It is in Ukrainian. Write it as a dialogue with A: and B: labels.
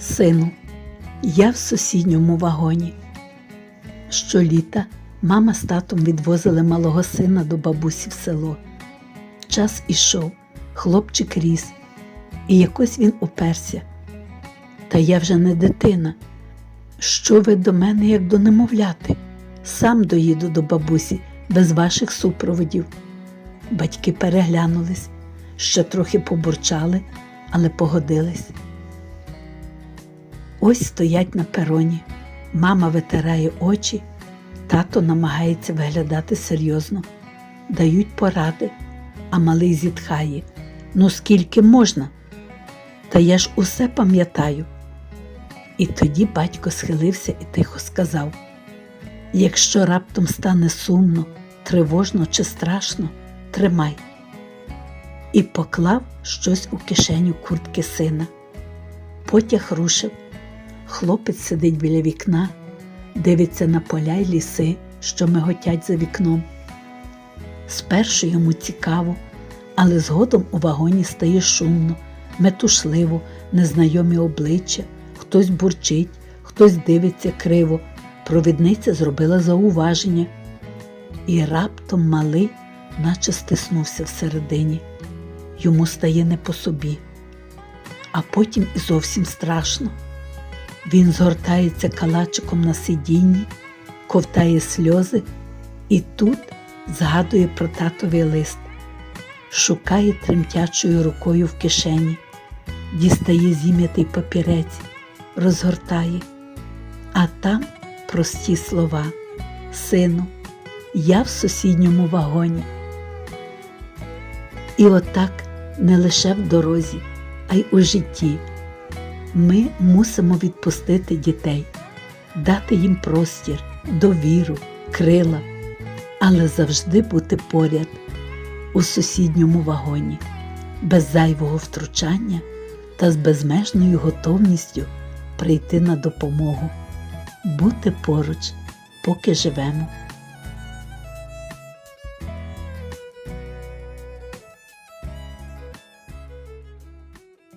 A: Сину, я в сусідньому вагоні. Щоліта мама з татом відвозили малого сина до бабусі в село. Час ішов, хлопчик ріс, і якось він уперся. Та я вже не дитина. Що ви до мене, як до немовляти? Сам доїду до бабусі без ваших супроводів. Батьки переглянулись, ще трохи побурчали, але погодились. Ось стоять на пероні. Мама витирає очі, тато намагається виглядати серйозно, дають поради, а малий зітхає. Ну скільки можна? Та я ж усе пам'ятаю. І тоді батько схилився і тихо сказав: якщо раптом стане сумно, тривожно чи страшно, тримай. І поклав щось у кишеню куртки сина. Потяг рушив. Хлопець сидить біля вікна, дивиться на поля й ліси, що миготять за вікном. Спершу йому цікаво, але згодом у вагоні стає шумно, метушливо, незнайомі обличчя, хтось бурчить, хтось дивиться криво. Провідниця зробила зауваження. І раптом малий, наче стиснувся всередині. Йому стає не по собі, а потім і зовсім страшно. Він згортається калачиком на сидінні, ковтає сльози і тут згадує про татовий лист, шукає тремтячою рукою в кишені, дістає зім'ятий папірець, розгортає, а там прості слова Сину, я в сусідньому вагоні. І отак не лише в дорозі, а й у житті. Ми мусимо відпустити дітей, дати їм простір, довіру, крила, але завжди бути поряд у сусідньому вагоні, без зайвого втручання та з безмежною готовністю прийти на допомогу, бути поруч, поки живемо.